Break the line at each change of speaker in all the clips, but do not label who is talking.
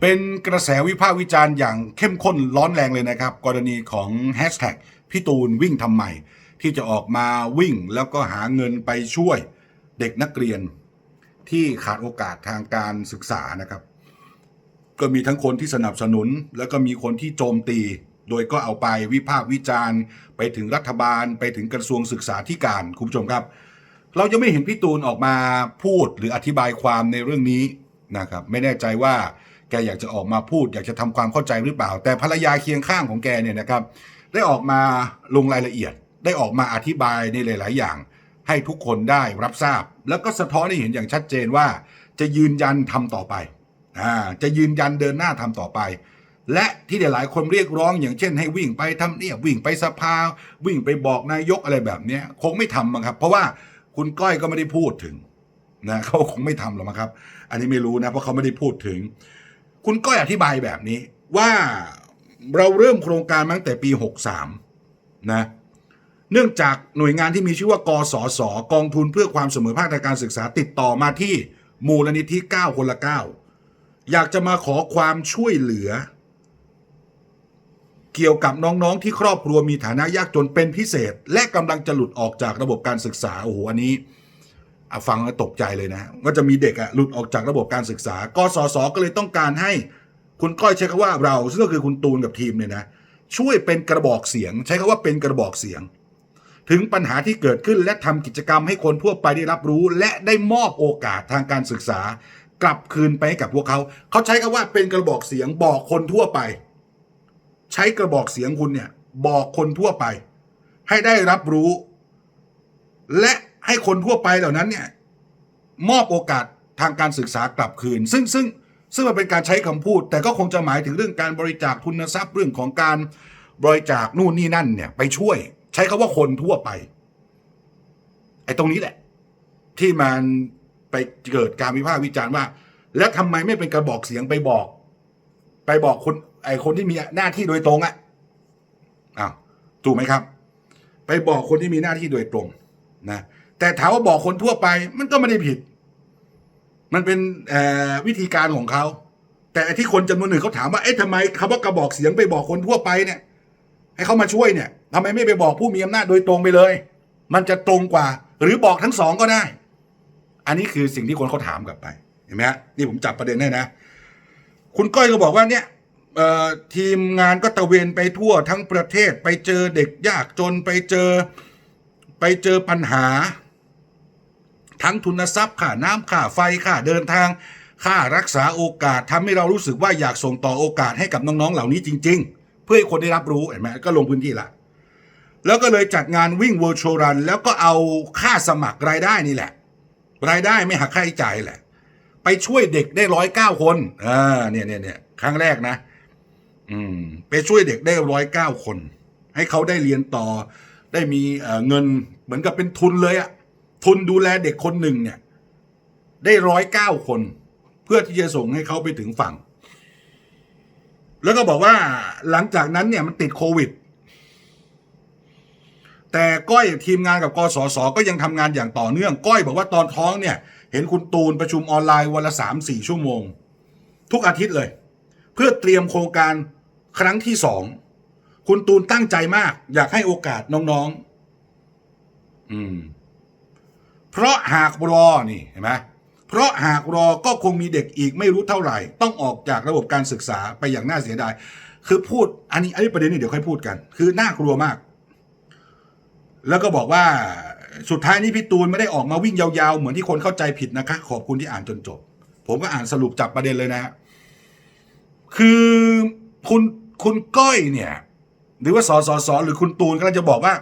เป็นกระแสวิพากษ์วิจารณ์อย่างเข้มข้นร้อนแรงเลยนะครับ กรณีของแฮชแท็กพี่ตูนวิ่งทำไมที่จะออกมาวิ่งแล้วก็หาเงินไปช่วยเด็กนักเรียนที่ขาดโอกาสทางการศึกษานะครับ ก็มีทั้งคนที่สนับสนุน แล้วก็มีคนที่โจมตี โดยก็เอาไปวิพากษ์วิจารณ์ ไปถึงรัฐบาลไปถึงกระทรวงศึกษาธิการคุณผู้ชมครับ เรายังไม่เห็นพี่ตูนออกมาพูดหรืออธิบายความในเรื่องนี้นะครับ ไม่แน่ใจว่า แกอยากจะออกมาพูด อยากจะทำความเข้าใจหรือเปล่า แต่ภรรยาเคียงข้างของแกเนี่ยนะครับ ได้ออกมาลงรายละเอียด ได้ออกมาอธิบายในหลาย ๆ อย่าง ให้ทุกคนได้รับทราบ แล้วก็สะท้อนให้เห็นอย่างชัดเจนว่า จะยืนยันทำต่อไปอ่าจะยืนยันเดินหน้าทำต่อไปและที่หลายๆคนเรียกร้องอย่างเช่นให้วิ่งไปทำเนียบวิ่งไปสภา วิ่งไปบอกนายกอะไรแบบนี้คงไม่ทำมั้งครับ เพราะว่าคุณก้อยก็ไม่ได้พูดถึงนะเขาคงไม่ทำหรอกมั้งครับ อันนี้ไม่รู้นะเพราะเขาไม่ได้พูดถึง คุณก้อยอธิบายแบบนี้ว่าเราเริ่มโครงการมาตั้งแต่ปี 63 นะ เนื่องจากหน่วยงานที่มีชื่อว่ากสศกองทุนเพื่อความเสมอภาคทางการศึกษาติดต่อมาที่มูลนิธิ 9 คนละ 9 อยากจะมาขอความช่วยเหลือ เกี่ยวกับน้องๆที่ครอบครัวมีฐานะยากจนเป็นพิเศษ และกำลังจะหลุดออกจากระบบการศึกษาโอ้โหอันนี้ ฟังแล้วตกใจเลยนะว่าจะมีเด็กอะหลุดออกจากระบบการศึกษากสศก็เลยต้องการให้คุณก้อยใช้คำว่าเราซึ่งก็คือคุณตูนกับทีมเนี่ยนะช่วยเป็นกระบอกเสียง ใช้คำว่าเป็นกระบอกเสียง ถึงปัญหาที่เกิดขึ้นและทำกิจกรรมให้คนทั่วไปได้รับรู้ และได้มอบโอกาสทางการศึกษา กลับคืนไปให้กับพวกเขา เขาใช้คำว่าเป็นกระบอกเสียงบอกคนทั่วไป ใช้กระบอกเสียงคุณเนี่ยบอกคนทั่วไป ให้ได้รับรู้ และ ให้คนทั่วไปเหล่านั้นเนี่ยมอบโอกาสทางการศึกษากลับคืน ซึ่งซึ่งซึ่งมันเป็นการใช้คำพูด แต่ก็คงจะหมายถึงเรื่องการบริจาคทุนทรัพย์เรื่องของการบริจาคนู่นนี่นั่นเนี่ย ไปช่วย ใช้คาว่าคนทั่วไป ไอ้ตรงนี้แหละ ที่มันไปเกิดการวิพากษ์วิจารณ์ว่า แล้วทำไมไม่เป็นกระบอกเสียงไปบอก ไปบอกคนไอ้คนที่มีหน้าที่โดยตรงอะอ้าวถูกไหมครับ ไปบอกคนที่มีหน้าที่โดยตรง นะ แต่ถามว่าบอกคนทั่วไป มันก็ไม่ได้ผิด มันเป็นวิธีการของเขา แต่ที่คนจำนวนหนึ่งเขาถามว่าเอ๊ะทำไมคำว่ากระบอกเสียงไปบอกคนทั่วไปเนี่ย ให้เขามาช่วยเนี่ยทำไมไม่ไปบอกผู้มีอำนาจโดยตรงไปเลย มันจะตรงกว่า หรือบอกทั้งสองก็ได้ อันนี้คือสิ่งที่คนเขาถามกลับไปเห็นไหมฮะนี่ผมจับประเด็นได้นะ คุณก้อยก็บอกว่าเนี่ยทีมงานก็ตะเวนไปทั่วทั้งประเทศ ไปเจอเด็กยากจนไปเจอไปเจอปัญหา ทั้งทุนทรัพย์ค่าน้ำค่าไฟค่าเดินทาง ค่ารักษาโอกาสทำให้เรารู้สึกว่าอยากส่งต่อโอกาสให้กับน้องๆเหล่านี้จริง ๆ เพื่อให้คนได้รับรู้เห็นไหมก็ลงพื้นที่ละแล้วก็เลยจัดงานวิ่ง virtual run แล้วก็เอาค่าสมัครรายได้นี่แหละ รายได้ไม่หักค่าใช้จ่ายแหละ ไปช่วยเด็กได้ร้อยเก้าคนอ่าเนี่ยเนี่ยเนี่ยครั้งแรกนะ อืม ไปช่วยเด็กได้ร้อยเก้าคน ให้เขาได้เรียนต่อ ได้มีเงินเหมือนกับเป็นทุนเลยอะ ทุนดูแลเด็กคนหนึ่งเนี่ย ได้ร้อยเก้าคน เพื่อที่จะส่งให้เขาไปถึงฝั่ง แล้วก็บอกว่าหลังจากนั้นเนี่ยมันติดโควิด แต่ก้อยทีมงานกับกสศก็ยังทำงานอย่างต่อเนื่อง ก้อยบอกว่าตอนท้องเนี่ย เห็นคุณตูนประชุมออนไลน์วันละสามสี่ชั่วโมง ทุกอาทิตย์เลย เพื่อเตรียมโครงการครั้งที่สองคุณตูนตั้งใจมาก อยากให้โอกาสน้องๆ อืม เพราะหากรอนี่เห็นไหมเพราะหากรอก็คงมีเด็กอีกไม่รู้เท่าไหร่ ต้องออกจากระบบการศึกษาไปอย่างน่าเสียดาย คือพูดอันนี้อันนี้ประเด็นนี้เดี๋ยวค่อยพูดกัน คือน่ากลัวมาก แล้วก็บอกว่าสุดท้ายนี้พี่ตูนไม่ได้ออกมาวิ่งยาวๆ เหมือนที่คนเข้าใจผิดนะคะ ขอบคุณที่อ่านจนจบ ผมก็อ่านสรุปจับประเด็นเลยนะฮะคือคุณคุณก้อยเนี่ย หรือว่าสสสหรือคุณตูนกำลังจะบอกว่า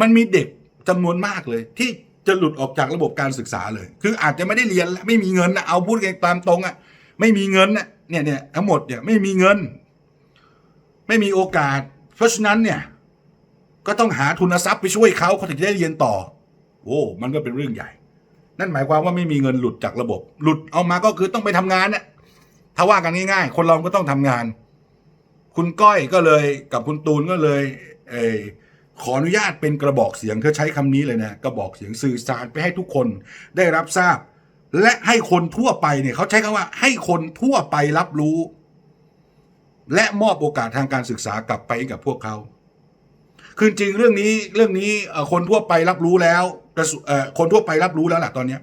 มันมีเด็ก จำนวนมากเลย ที่จะหลุดออกจากระบบการศึกษาเลย คืออาจจะไม่ได้เรียนและไม่มีเงินนะเอาพูดกันตามตรงอะ่ะไม่มีเงินนะเนี่ยเนี่ยทั้งหมดเนี่ยไม่มีเงิน ไม่มีโอกาส เพราะฉะนั้นเนี่ย ก็ต้องหาทุนทรัพย์ไปช่วยเขาเขาถึงจะได้เรียนต่อโอ้มันก็เป็นเรื่องใหญ่ นั่นหมายความว่าไม่มีเงินหลุดจากระบบ หลุดเอามาก็คือต้องไปทำงานน่ะถ้าว่ากันง่าย ๆ คนเราก็ต้องทำงาน คุณก้อยก็เลยกับคุณตูนก็เลย เออ ขออนุญาตเป็นกระบอกเสียงเธอใช้คำนี้เลยนะกระบอกเสียงสื่อสารไปให้ทุกคนได้รับทราบ และให้คนทั่วไปเนี่ยเขาใช้คำว่าให้คนทั่วไปรับรู้ และมอบโอกาสทางการศึกษากลับไปกับพวกเขาคือจริงเรื่องนี้เรื่องนี้เอ่อคนทั่วไปรับรู้แล้วกระทรวงเอ่อคนทั่วไปรับรู้แล้วแหละตอนเนี้ย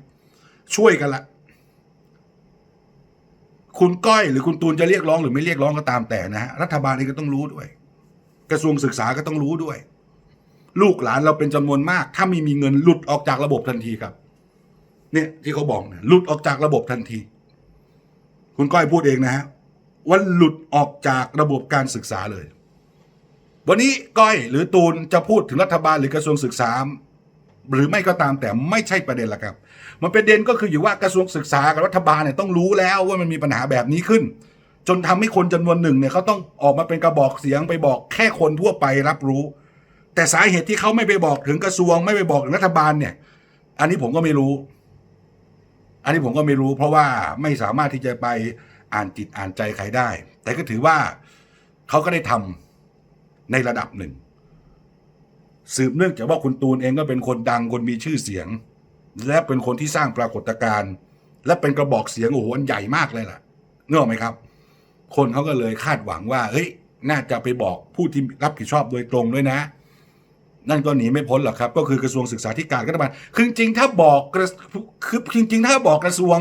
ช่วยกันละคุณก้อยหรือคุณตูนจะเรียกร้องหรือไม่เรียกร้องก็ตามแต่นะฮะรัฐบาลเองก็ต้องรู้ด้วย กระทรวงศึกษาก็ต้องรู้ด้วย ลูกหลานเราเป็นจำนวนมาก ถ้าไม่มีเงินหลุดออกจากระบบทันทีครับ เนี่ยที่เขาบอกเนี่ยหลุดออกจากระบบทันที คุณก้อยพูดเองนะฮะว่าหลุดออกจากระบบการศึกษาเลย วันนี้ก้อยหรือตูนจะพูดถึงรัฐบาลหรือกระทรวงศึกษา หรือไม่ก็ตามแต่ไม่ใช่ประเด็นละครับ มันเป็นประเด็นก็คืออยู่ว่ากระทรวงศึกษากับรัฐบาลเนี่ยต้องรู้แล้วว่ามันมีปัญหาแบบนี้ขึ้น จนทำให้คนจำนวนหนึ่งเนี่ยเขาต้องออกมาเป็นกระบอกเสียงไปบอกแค่คนทั่วไปรับรู้ แต่สาเหตุที่เขาไม่ไปบอกถึงกระทรวง ไม่ไปบอกถึงรัฐบาลเนี่ย อันนี้ผมก็ไม่รู้ อันนี้ผมก็ไม่รู้ เพราะว่าไม่สามารถที่จะไปอ่านจิตอ่านใจใครได้ แต่ก็ถือว่าเขาก็ได้ทำในระดับหนึ่ง สืบเนื่องจากว่าคุณตูนเองก็เป็นคนดังคนมีชื่อเสียง และเป็นคนที่สร้างปรากฏการณ์และเป็นกระบอกเสียงโอ้โหอันใหญ่มากเลยล่ะเนกออไหมครับ คนเขาก็เลยคาดหวังว่า เฮ้ย น่าจะไปบอกผู้ที่รับผิดชอบโดยตรงด้วยนะ นั่นก็หนีไม่พ้นหรอกครับ ก็คือกระทรวงศึกษาธิการรัฐบาลคือจริงๆถ้าบอกกระคือจริงๆ ถ้าบอกกระทรวง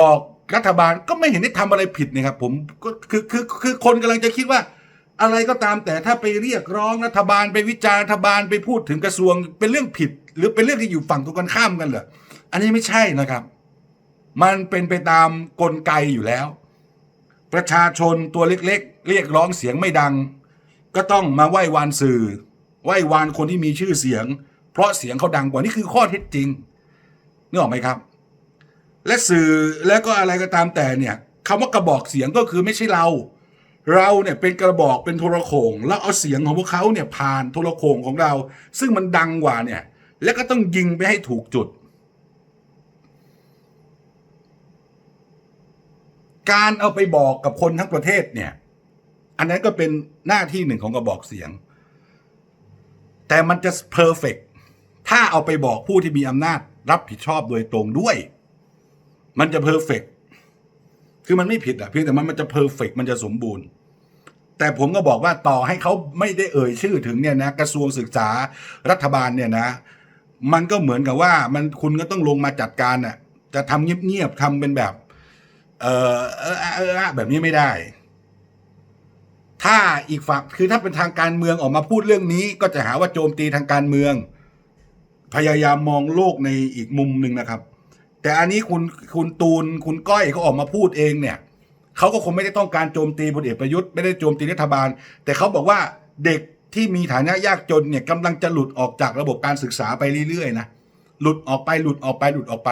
บอกรัฐบาลก็ไม่เห็นได้ทำอะไรผิดนะครับ ผมก็คือคือคือคนกำลังจะคิดว่า อะไรก็ตามแต่ถ้าไปเรียกร้องรัฐบาลไปวิจารณ์รัฐบาลไปพูดถึงกระทรวงเป็นเรื่องผิด หรือเป็นเรื่องที่อยู่ฝั่งตรงกันข้ามกันเหรออันนี้ไม่ใช่นะครับ มันเป็นไปตามกลไกอยู่แล้ว ประชาชนตัวเล็ก ๆ เรียกร้องเสียงไม่ดัง ก็ต้องมาไหว้วานสื่อ ไหว้วานคนที่มีชื่อเสียง เพราะเสียงเขาดังกว่านี่คือข้อเท็จจริงนึกออกไหมครับ และสื่อแล้วก็อะไรก็ตามแต่เนี่ยคำว่ากระบอกเสียงก็คือไม่ใช่เรา เราเนี่ยเป็นกระบอกเป็นโทรโขงแล้วเอาเสียงของพวกเขาเนี่ยผ่านโทรโขงของเรา ซึ่งมันดังกว่าเนี่ย แล้วก็ต้องยิงไปให้ถูกจุด การเอาไปบอกกับคนทั้งประเทศเนี่ย อันนั้นก็เป็นหน้าที่หนึ่งของกระบอกเสียง แต่มันจะเพอร์เฟกถ้าเอาไปบอกผู้ที่มีอำนาจรับผิดชอบโดยตรงด้วย มันจะเพอร์เฟกคือมันไม่ผิดอะเพียงแต่มันมันจะเพอร์เฟกมันจะสมบูรณ์ แต่ผมก็บอกว่าต่อให้เขาไม่ได้เอ่ยชื่อถึงเนี่ยนะกระทรวงศึกษารัฐบาลเนี่ยนะ มันก็เหมือนกับว่ามันคุณก็ต้องลงมาจัดการน่ะจะทำเงียบๆทำเป็นแบบ เออเออเออแบบนี้ไม่ได้ ถ้าอีกฝั่งคือถ้าเป็นทางการเมืองออกมาพูดเรื่องนี้ ก็จะหาว่าโจมตีทางการเมือง พยายามมองโลกในอีกมุมหนึ่งนะครับ แต่อันนี้คุณคุณตูนคุณก้อยเขาออกมาพูดเองเนี่ยเขาก็คงไม่ได้ต้องการโจมตีพลเอกประยุทธ์ไม่ได้โจมตีรัฐบาล แต่เขาบอกว่าเด็กที่มีฐานะยากจนเนี่ยกำลังจะหลุดออกจากระบบการศึกษาไปเรื่อยๆนะหลุดออกไปหลุดออกไปหลุดออกไป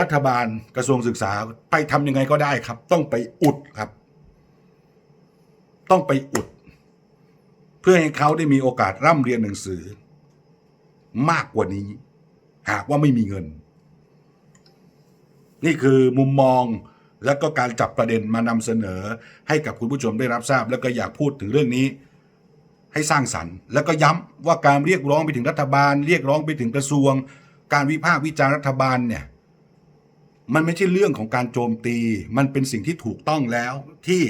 รัฐบาลกระทรวงศึกษาไปทำยังไงก็ได้ครับ ต้องไปอุดครับ ต้องไปอุด เพื่อให้เขาได้มีโอกาสร่ำเรียนหนังสือ มากกว่านี้ หากว่าไม่มีเงิน นี่คือมุมมองแล้วก็การจับประเด็นมานำเสนอ ให้กับคุณผู้ชมได้รับทราบ แล้วก็อยากพูดถึงเรื่องนี้ ให้สร้างสรรค์ แล้วก็ย้ำว่าการเรียกร้องไปถึงรัฐบาล เรียกร้องไปถึงกระทรวง การวิพากษ์วิจารณ์รัฐบาลเนี่ยมันไม่ใช่เรื่องของการโจมตี มันเป็นสิ่งที่ถูกต้องแล้วที่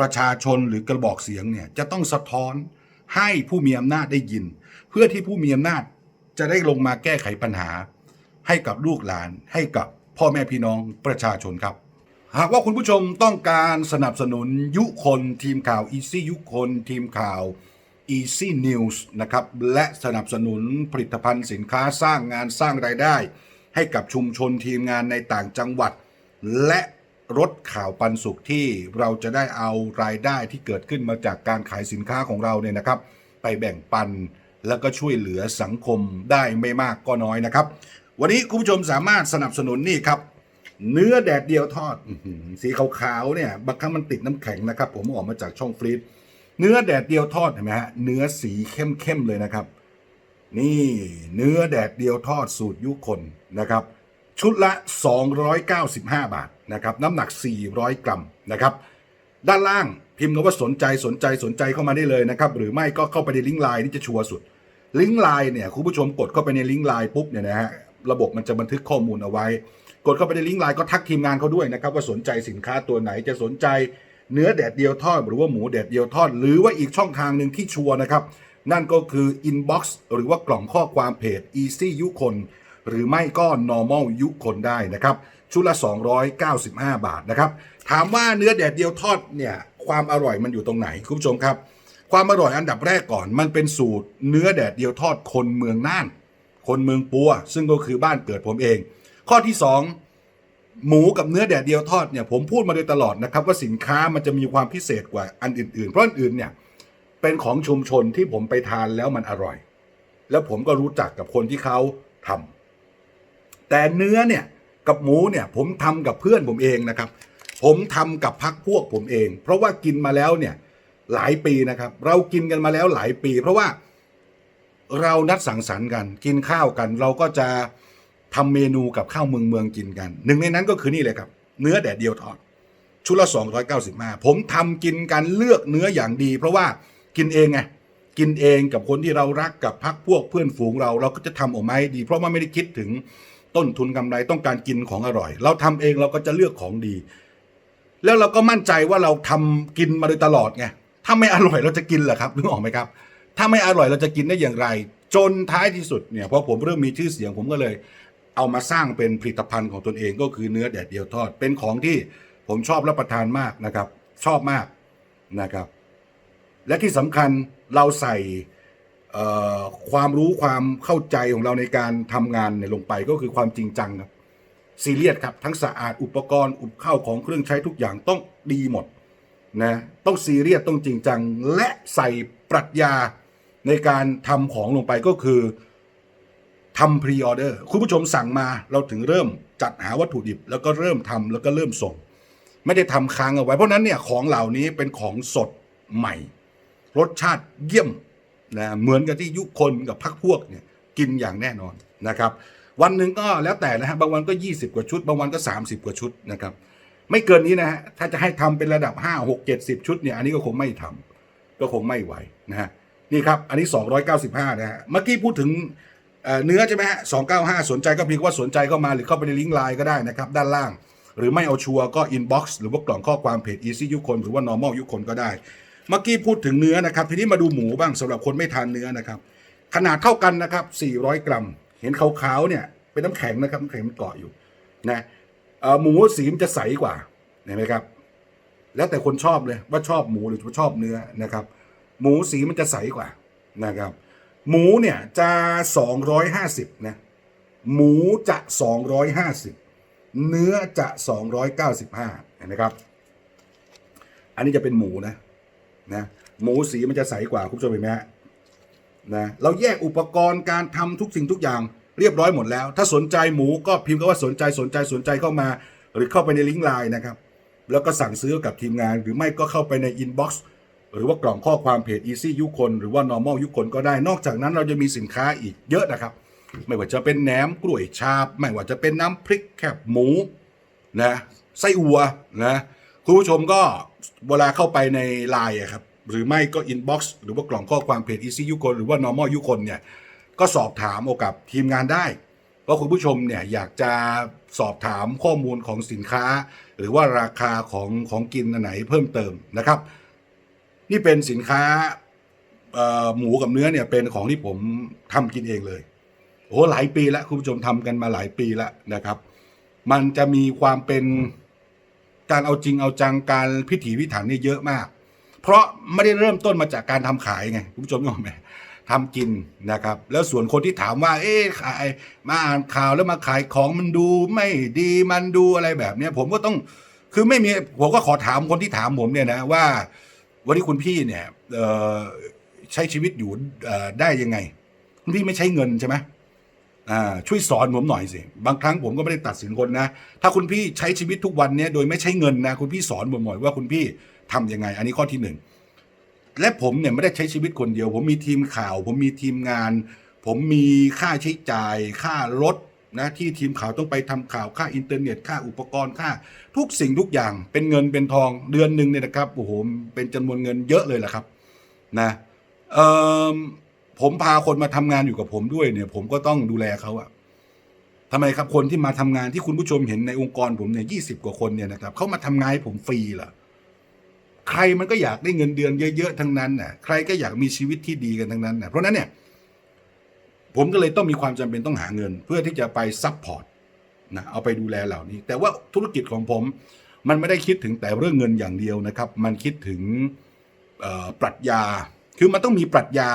ประชาชนหรือกระบอกเสียงเนี่ยจะต้องสะท้อนให้ผู้มีอำนาจได้ยิน เพื่อที่ผู้มีอำนาจจะได้ลงมาแก้ไขปัญหา ให้กับลูกหลานให้กับพ่อแม่พี่น้องประชาชนครับ หากว่าคุณผู้ชมต้องการสนับสนุนยุคนทีมข่าว Easy ยุคนทีมข่าว Easy News นะครับและสนับสนุนผลิตภัณฑ์สินค้าสร้างงานสร้างรายได้ ให้กับชุมชนทีมงานในต่างจังหวัด และ รถข่าวปันสุขที่เราจะได้เอารายได้ที่เกิดขึ้นมาจากการขายสินค้าของเราเนี่ยนะครับ ไปแบ่งปันแล้วก็ช่วยเหลือสังคมได้ไม่มากก็น้อยนะครับ วันนี้คุณผู้ชมสามารถสนับสนุนนี่ครับเนื้อแดดเดียวทอดสีขาวๆเนี่ยบางครั้งมันติดน้ำแข็งนะครับ ผมอออกมาจากช่องฟรีซเนื้อแดดเดียวทอดเห็นไหมฮะเนื้อสีเข้มๆเลยนะครับ นี่เนื้อแดดเดียวทอดสูตรยุคนนะครับ ชุดละ 295 บาท นะครับน้ำหนัก 400 กรัมนะครับด้านล่างพิมพ์คำว่าสนใจสนใจสนใจเข้ามาได้เลยนะครับหรือไม่ก็เข้าไปในลิงก์ไลน์ที่จะชัวร์สุด ลิงก์ไลน์เนี่ยคุณผู้ชมกดเข้าไปในลิงก์ไลน์ปุ๊บเนี่ยนะฮะระบบมันจะบันทึกข้อมูลเอาไว้ กดเข้าไปในลิงก์ไลน์ก็ทักทีมงานเขาด้วยนะครับว่าสนใจสินค้าตัวไหนจะสนใจเนื้อแดดเดียวทอดหรือว่าหมูแดดเดียวทอด หรือว่าอีกช่องทางหนึ่งที่ชัวร์นะครับ นั่นก็คือ inbox หรือว่ากล่องข้อความเพจ easy ยุคนหรือไม่ก็ normal ยุคนได้นะครับ ชุดละ 295 บาทนะครับ ถามว่าเนื้อแดดเดียวทอดเนี่ยความอร่อยมันอยู่ตรงไหนคุณผู้ชมครับ ความอร่อยอันดับแรกก่อน มันเป็นสูตรเนื้อแดดเดียวทอดคนเมืองน่าน คนเมืองปัว ซึ่งก็คือบ้านเกิดผมเอง ข้อที่ 2 หมูกับเนื้อแดดเดียวทอดเนี่ยผมพูดมาโดยตลอดนะครับว่าสินค้ามันจะมีความพิเศษกว่าอันอื่นๆ เพราะอันอื่นเนี่ยเป็นของชุมชนที่ผมไปทานแล้วมันอร่อย แล้วผมก็รู้จักกับคนที่เขาทำแต่เนื้อเนี่ย กับหมูเนี่ยผมทำกับเพื่อนผมเองนะครับ ผมทำกับพักพวกผมเอง เพราะว่ากินมาแล้วเนี่ยหลายปีนะครับ เรากินกันมาแล้วหลายปี เพราะว่าเรานัดสังสรรค์กัน กินข้าวกัน เราก็จะทำเมนูกับข้าวเมืองเมืองกินกัน หนึ่งในนั้นก็คือนี่เลยครับ เนื้อแดดเดียวทอดชุดละ 295 ผมทำกินกันเลือกเนื้ออย่างดี เพราะว่ากินเองไงกินเองกับคนที่เรารักกับพักพวกเพื่อนฝูงเราเราก็จะทำออกมาให้ดี เพราะว่าไม่ได้คิดถึง ต้นทุนกำไรต้องการกินของอร่อย เราทำเองเราก็จะเลือกของดี แล้วเราก็มั่นใจว่าเราทำกินมาโดยตลอดไงถ้าไม่อร่อยเราจะกินเหรอครับนึกออกไหมครับ ถ้าไม่อร่อยเราจะกินได้อย่างไร จนท้ายที่สุดเนี่ยพอผมเริ่มมีชื่อเสียงผมก็เลย เอามาสร้างเป็นผลิตภัณฑ์ของตนเองก็คือเนื้อแดดเดียวทอด เป็นของที่ผมชอบรับประทานมากนะครับ ชอบมากนะครับ และที่สำคัญเราใส่ ความรู้ความเข้าใจของเราในการทำงานเนี่ยลงไปก็คือความจริงจังครับซีเรียสครับทั้งสะอาดอุปกรณ์อุปข้าวของเครื่องใช้ทุกอย่างต้องดีหมดนะต้องซีเรียสต้องจริงจัง และใส่ปรัชญาในการทำของลงไปก็คือทำพรีออเดอร์คุณผู้ชมสั่งมาเราถึงเริ่มจัดหาวัตถุดิบ แล้วก็เริ่มทำแล้วก็เริ่มส่ง ไม่ได้ทำค้างเอาไว้ เพราะฉะนั้นเนี่ยของเหล่านี้เป็นของสดใหม่ รสชาติเยี่ยม นะเหมือนกับที่ยุคนกับพักพวกเนี่ยกินอย่างแน่นอนนะครับ วันหนึ่งก็แล้วแต่นะฮะบางวันก็ 20 กว่าชุด บางวันก็ 30 กว่าชุดนะครับ ไม่เกินนี้นะฮะถ้าจะให้ทำเป็นระดับ 5 6 7 0 ชุดเนี่ยอันนี้ก็คงไม่ทำก็คงไม่ไหวนะฮะนี่ครับ อันนี้ 295 นะฮะเมื่อกี้พูดถึงเนื้อใช่ไหมฮะ295 สนใจก็เพียงว่าสนใจเข้ามาหรือเข้าไปในลิงก์ไลน์ก็ได้นะครับด้านล่าง หรือไม่เอาชัวร์ก็อินบ็อกซ์หรือว่ากล่องข้อความเพจ easy ยุคนหรือว่า normal ยุคนก็ได้ เมื่อกี้พูดถึงเนื้อนะครับ ทีนี้มาดูหมูบ้างสำหรับคนไม่ทานเนื้อนะครับ ขนาดเท่ากันนะครับ 400 กรัม เห็นขาวๆเนี่ยเป็นน้ำแข็งนะครับน้ำแข็งมันเกาะอยู่นะหมูสีมันจะใสกว่าเห็นไหมครับ แล้วแต่คนชอบเลยว่าชอบหมูหรือชอบเนื้อนะครับ หมูสีมันจะใสกว่านะครับ หมูเนี่ยจะ 250นะหมูจะ 250 เนื้อจะ 295เห็นไหมครับ อันนี้จะเป็นหมูนะ นะหมูสีมันจะใสกว่าคุณผู้ชมเห็นไหมฮะนะเราแยกอุปกรณ์การทำทุกสิ่งทุกอย่างเรียบร้อยหมดแล้ว ถ้าสนใจหมูก็พิมพ์คำว่าสนใจสนใจสนใจเข้ามา หรือเข้าไปในลิงก์ไลน์นะครับ แล้วก็สั่งซื้อกับทีมงาน หรือไม่ก็เข้าไปในอินบ็อกซ์หรือว่ากล่องข้อความเพจ easy ยุคนหรือว่า normal ยุคนก็ได้ นอกจากนั้นเราจะมีสินค้าอีกเยอะนะครับ ไม่ว่าจะเป็นแหนมกล้วยชาบ ไม่ว่าจะเป็นน้ำพริกแคบหมูนะไส้อัวนะ คุณผู้ชมก็เวลาเข้าไปในไลน์ครับ หรือไม่ก็อินบ็อกซ์หรือว่ากล่องข้อความเพจ easy ยุคนหรือว่า normal ยุคนเนี่ยก็สอบถามเอกับทีมงานได้ว่าคุณผู้ชมเนี่ยอยากจะสอบถามข้อมูลของสินค้า หรือว่าราคาของของกินอันไหนเพิ่มเติมนะครับ นี่เป็นสินค้าหมูกับเนื้อเนี่ยเป็นของที่ผมทำกินเองเลยโอ้หลายปีแล้วคุณผู้ชมทำกันมาหลายปีแล้วนะครับ มันจะมีความเป็น การเอาจริงเอาจังการพิถีพิถันนี่เยอะมาก เพราะไม่ได้เริ่มต้นมาจากการทำขายไงคุณผู้ชมนึกออกไหมทำกินนะครับ แล้วส่วนคนที่ถามว่า เอ๊ะขายมาอ่านข่าวแล้วมาขายของมันดูไม่ดีมันดูอะไรแบบเนี้ยผมก็ต้องคือไม่มีผมก็ขอถามคนที่ถามผมเนี่ยนะว่า วันนี้คุณพี่เนี่ยใช้ชีวิตอยู่ได้ยังไง คุณพี่ไม่ใช้เงินใช่ไหม ช่วยสอนผมหน่อยสิบางครั้งผมก็ไม่ได้ตัดสินคนนะ ถ้าคุณพี่ใช้ชีวิตทุกวันเนี้ยโดยไม่ใช้เงินนะคุณพี่สอนผมหน่อยว่าคุณพี่ทำยังไง อันนี้ข้อที่หนึ่งและผมเนี่ยไม่ได้ใช้ชีวิตคนเดียว ผมมีทีมข่าว ผมมีทีมงาน ผมมีค่าใช้จ่าย ค่ารถนะที่ทีมข่าวต้องไปทำข่าวค่าอินเทอร์เน็ตค่าอุปกรณ์ค่า ทุกสิ่งทุกอย่างเป็นเงินเป็นทองเดือนหนึ่งเนี่ยนะครับโอ้โหเป็นจำนวนเงินเยอะเลยแหละครับ นะเอ่อ ผมพาคนมาทำงานอยู่กับผมด้วยเนี่ย ผมก็ต้องดูแลเขาอะทำไมครับคนที่มาทำงานที่คุณผู้ชมเห็นในองค์กรผมเนี่ยยี่สิบกว่าคนเนี่ยนะครับเขามาทำงานให้ผมฟรีเหรอใครมันก็อยากได้เงินเดือนเยอะๆทั้งนั้นน่ะ ใครก็อยากมีชีวิตที่ดีกันทั้งนั้นน่ะเพราะนั้นเนี่ยผมก็เลยต้องมีความจำเป็นต้องหาเงิน เพื่อที่จะไปซัพพอร์ตนะเอาไปดูแลเหล่านี้ แต่ว่าธุรกิจของผม มันไม่ได้คิดถึงแต่เรื่องเงินอย่างเดียวนะครับ มันคิดถึงปรัชญา คือมันต้องมีปรัชญา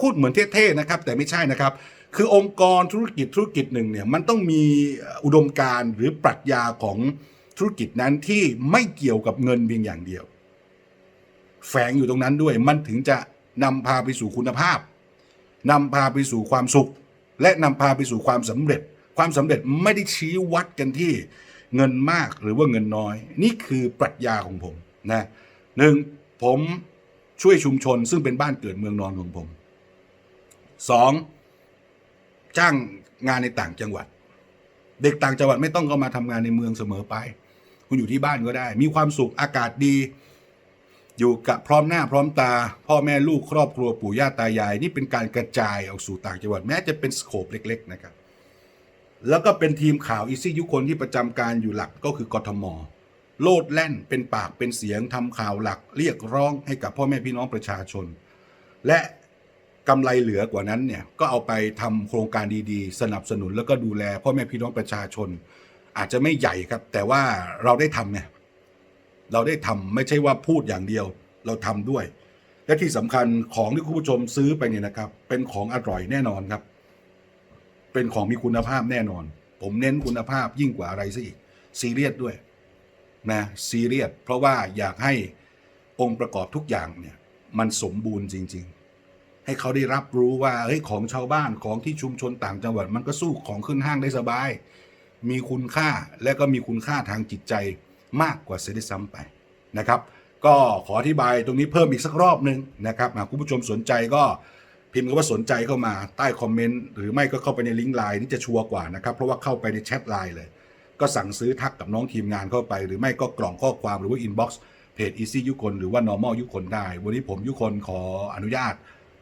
พูดเหมือนเท่ๆนะครับ แต่ไม่ใช่นะครับ คือองค์กรธุรกิจธุรกิจหนึ่งเนี่ยมันต้องมีอุดมการณ์หรือปรัชญาของธุรกิจนั้นที่ไม่เกี่ยวกับเงินเพียงอย่างเดียว แฝงอยู่ตรงนั้นด้วยมันถึงจะนำพาไปสู่คุณภาพนำพาไปสู่ความสุข และนำพาไปสู่ความสำเร็จ ความสำเร็จไม่ได้ชี้วัดกันที่เงินมากหรือว่าเงินน้อย นี่คือปรัชญาของผมนะหนึ่งผมช่วยชุมชนซึ่งเป็นบ้านเกิดเมืองนอนของผม สองจ้างงานในต่างจังหวัด เด็กต่างจังหวัดไม่ต้องเข้ามาทำงานในเมืองเสมอไป คุณอยู่ที่บ้านก็ได้ มีความสุขอากาศดี อยู่กับพร้อมหน้าพร้อมตา พ่อแม่ลูกครอบครัวปู่ย่าตายาย นี่เป็นการกระจายออกสู่ต่างจังหวัดแม้จะเป็นสโคปเล็ก ๆ นะครับ แล้วก็เป็นทีมข่าวอีซี่ยุคนที่ประจำการอยู่หลักก็คือกทมโลดแล่นเป็นปากเป็นเสียงทำข่าวหลัก เรียกร้องให้กับพ่อแม่พี่น้องประชาชน และ กำไรเหลือกว่านั้นเนี่ยก็เอาไปทำโครงการดีๆ สนับสนุนแล้วก็ดูแลพ่อแม่พี่น้องประชาชน อาจจะไม่ใหญ่ครับ แต่ว่าเราได้ทำเนี่ยเราได้ทำไม่ใช่ว่าพูดอย่างเดียว เราทำด้วย และที่สำคัญของที่คุณผู้ชมซื้อไปเนี่ยนะครับ เป็นของอร่อยแน่นอนครับ เป็นของมีคุณภาพแน่นอน ผมเน้นคุณภาพยิ่งกว่าอะไรซะอีกซีเรียสด้วยนะซีเรียสเพราะว่าอยากให้องค์ประกอบทุกอย่างเนี่ย มันสมบูรณ์จริง ๆ ให้เขาได้รับรู้ว่าเฮ้ยของชาวบ้านของที่ชุมชนต่างจังหวัด มันก็สู้ของขึ้นห้างได้สบาย มีคุณค่าและก็มีคุณค่าทางจิตใจมากกว่าเสียด้วยซ้ำไปนะครับ ก็ขออธิบายตรงนี้เพิ่มอีกสักรอบหนึ่งนะครับหากคุณผู้ชมสนใจก็พิมพ์คำว่าสนใจเข้ามาใต้คอมเมนต์หรือไม่ก็เข้าไปในลิงก์ไลน์นี่จะชัวร์กว่านะครับ เพราะว่าเข้าไปในแชทไลน์เลย ก็สั่งซื้อทักกับน้องทีมงานเข้าไป หรือไม่ก็กล่องข้อความหรือว่าอินบ็อกซ์เพจ Easy ยุคนหรือว่า normal ยุคนได้ วันนี้ผมยุคนขออนุญาต